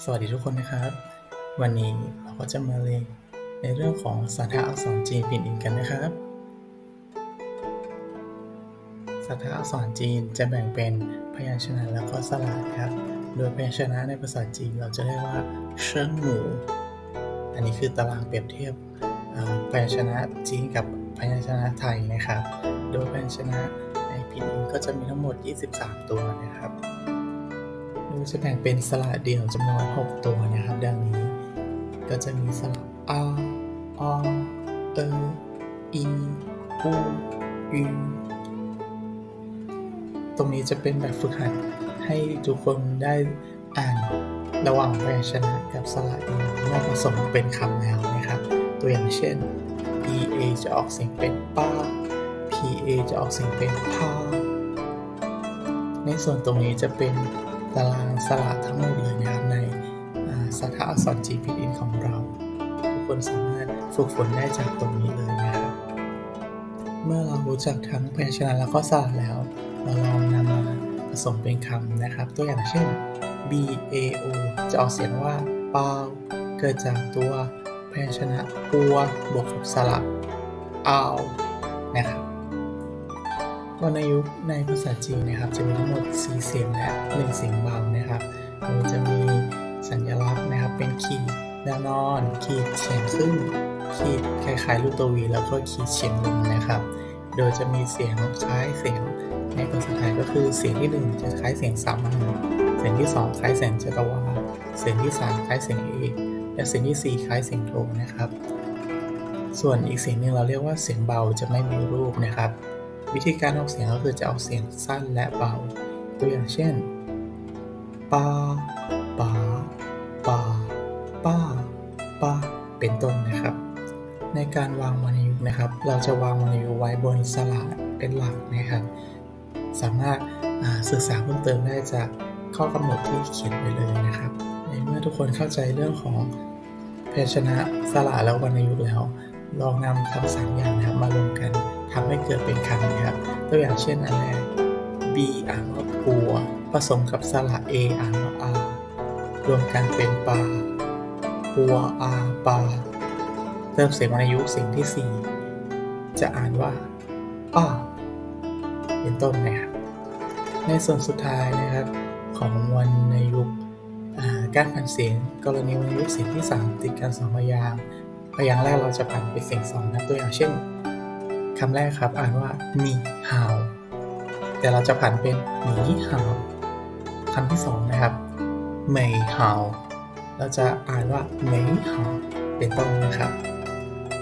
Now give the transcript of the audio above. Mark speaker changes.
Speaker 1: สวัสดีทุกคนนะครับ วันนี้เราก็จะมาเรียนในเรื่องของสันทะอักษรจีนพินอินกันนะครับ สันทะอักษรจีนจะแบ่งเป็นพยัญชนะแล้วก็สระครับ โดยพยัญชนะในภาษาจีนเราจะเรียกว่าเชิงหมูอันนี้คือตารางเปรียบเทียบพยัญชนะจีนกับพยัญชนะไทยนะครับ โดยพยัญชนะในพินอินก็จะมีทั้งหมด 23 ตัวนะครับ จะแบ่งเป็นสระเดี่ยวจำนวน 6 ตัวนะครับ ดังนี้ ก็จะมีสระอาออเออีอูยูตรงนี้จะเป็นแบบฝึกหัดให้ทุกคนได้อ่านระหว่างพยัญชนะกับสระเดี่ยวเมื่อผสมเป็นคำแล้วนะครับ ตัวอย่างเช่น p a จะออกเสียงเป็นป้า p a จะออกเสียงเป็นพาในส่วนตรงนี้จะเป็น ตารางสระทั้งหมดเลยนะครับในอ่าสถาอักษรจีพิอินของเรา ทุกคนสามารถฝึกฝนได้จากตรงนี้เลยนะครับ เมื่อเรารู้จักทั้งพยัญชนะแล้วก็สระแล้ว เราลองนำมาผสมเป็นคำนะครับ ตัวอย่างเช่น b a o จะออกเสียงว่าเปาเกิดจากตัวพยัญชนะปัวบวกกับสระอานะครับ วรรณยุกต์ในภาษาจีนนะครับ จะมีทั้งหมด 4 เสียงและ1เสียงเบานะครับโดยจะมีสัญลักษณ์นะครับ เป็นขีดแนวนอน ขีดเฉียงขึ้นขีดคล้ายๆรูปตัววีแล้วก็ขีดเฉียงลงนะครับ โดยจะมีเสียงคล้ายเสียงในภาษาไทยก็คือเสียงที่ 1 จะคล้ายเสียงสามัญเสียงที่ 2 คล้ายเสียงจัตวาเสียงที่ 3 คล้ายเสียงเอกและเสียงที่ 4 คล้ายเสียงโทนะครับ ส่วนอีกเสียงหนึ่งเราเรียกว่าเสียงเบาจะไม่มีรูปนะครับ วิธีการออกเสียงก็คือจะออกเสียงสั้นและเบา ตัวอย่างเช่นปาปาปาป้าป้าเป็นต้นนะครับ ในการวางวรรณยุกต์นะครับ เราจะวางวรรณยุกต์ไว้บนสระเป็นหลักนะครับ สามารถาศึกษาเพิ่มเติมได้จากข้อกำหนดที่เขียนไว้เลยนะครับ ในเมื่อทุกคนเข้าใจเรื่องของพชนะสระและวรรณยุกต์แล้ว ลองนำทั้งสามอย่างนะครับมารวมกัน ทำให้เกิดเป็นคำนะครับ ตัวอย่างเช่นอันแรก b อ่านว่าปัว ผสมกับสระ a อ่านว่าอารวมกันเป็นปาปัวอาปาเติมเสียงวรรณยุกต์เสียงที่ 4 จะอ่านว่าป้าเป็นต้นนะครับ ในส่วนสุดท้ายนะครับ ของวรรณยุกต์การผันเสียงกรณีวรรณยุกต์เสียงที่ 3 ติดกันสองพยางพยางค์แรกเราจะผันเป็นเสียงสองนะตัวอย่างเช่น คำแรกครับอ่านว่าหนีหาวแต่เราจะผันเป็นหนีหาวคำที่สองนะครับเหมยหาวเราจะอ่านว่าเหมยหาวเป็นต้นนะครับ